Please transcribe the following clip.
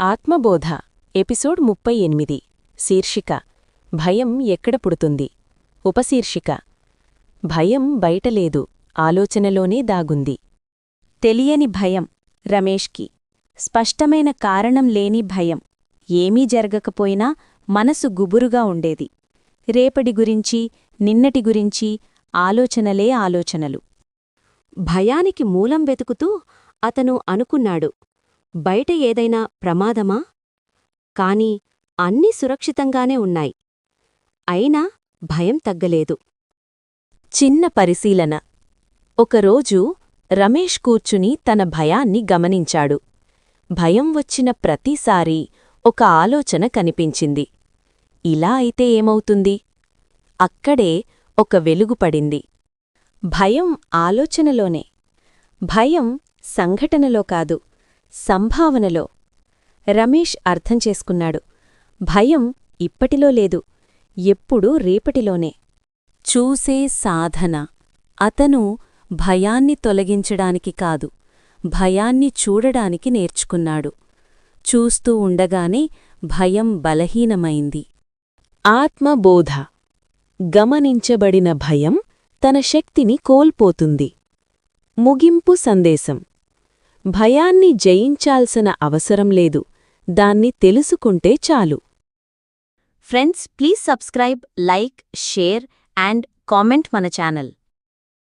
ఆత్మబోధ episode ముప్పై ఎనిమిది. శీర్షిక భయం ఎక్కడ పుడుతుంది? ఉపశీర్షిక భయం బయటలేదు ఆలోచనలోనే దాగుంది. తెలియని భయం రమేష్కి. స్పష్టమైన కారణం లేని భయం ఏమీ జరగకపోయినా మనసు గుబురుగా ఉండేది. రేపటి గురించి నిన్నటి గురించి ఆలోచనలే ఆలోచనలు. భయానికి మూలం వెతుకుతూ అతను అనుకున్నాడు బయట ఏదైనా ప్రమాదమా? కాని అన్నీ సురక్షితంగానే ఉన్నాయి. అయినా భయం తగ్గలేదు. చిన్న పరిశీలన. ఒకరోజు రమేష్ కూర్చుని తన భయాన్ని గమనించాడు. భయం వచ్చిన ప్రతిసారీ ఒక ఆలోచన కనిపించింది. ఇలా అయితే ఏమవుతుంది? అక్కడే ఒక వెలుగుపడింది భయం ఆలోచనలోనే. భయం సంఘటనలో కాదు. సంభావనలో. రమేష్ అర్థం చేసుకున్నాడు. భయం ఇప్పటిలో లేదు. ఎప్పుడూ రేపటిలోనే. చూసే సాధన. అతను భయాన్ని తొలగించడానికి కాదు భయాన్ని చూడడానికి నేర్చుకున్నాడు. చూస్తూ ఉండగానే భయం బలహీనమైంది. ఆత్మబోధ. గమనించబడిన భయం తన శక్తిని కోల్పోతుంది. ముగింపు సందేశం. భయాన్ని జయించాల్సిన అవసరం లేదు. దాన్ని తెలుసుకుంటే చాలు. Friends please subscribe like share and comment మన ఛానల్.